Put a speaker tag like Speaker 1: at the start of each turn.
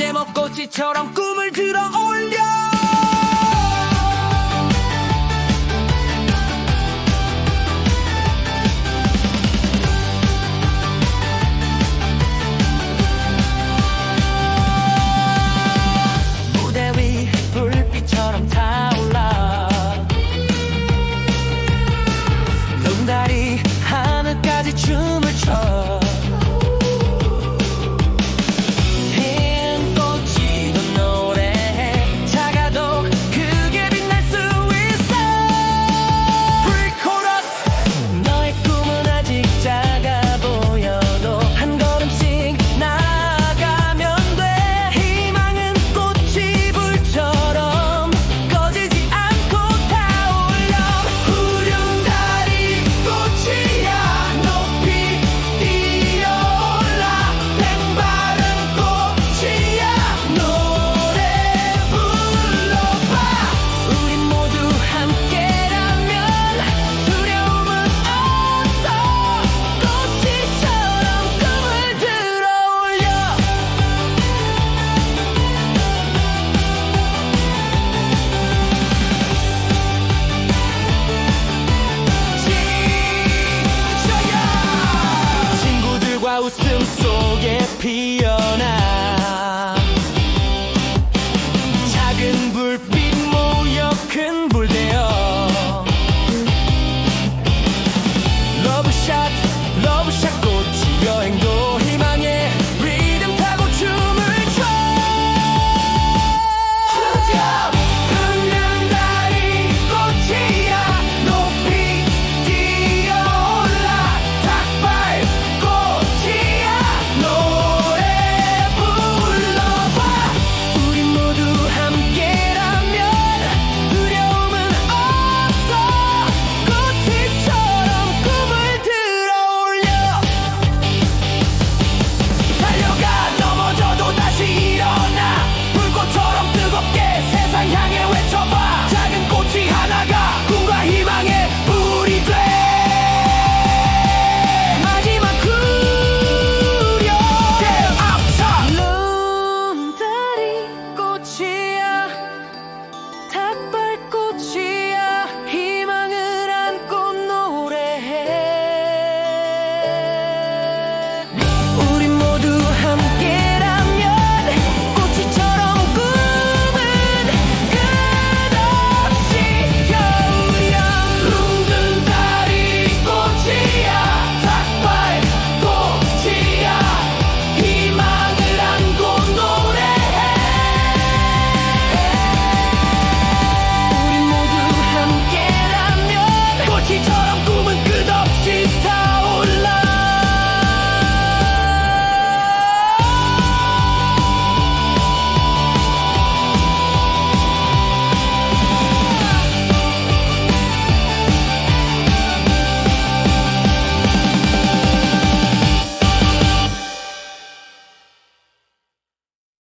Speaker 1: 제 먹고 지처럼 꿈을 들어 올려. 가슴 속에 피어나 작은 불빛 모여 큰 불 되어 러브샷 러브샷 꽃이 여행도 희망의 리듬 타고 춤을 춰.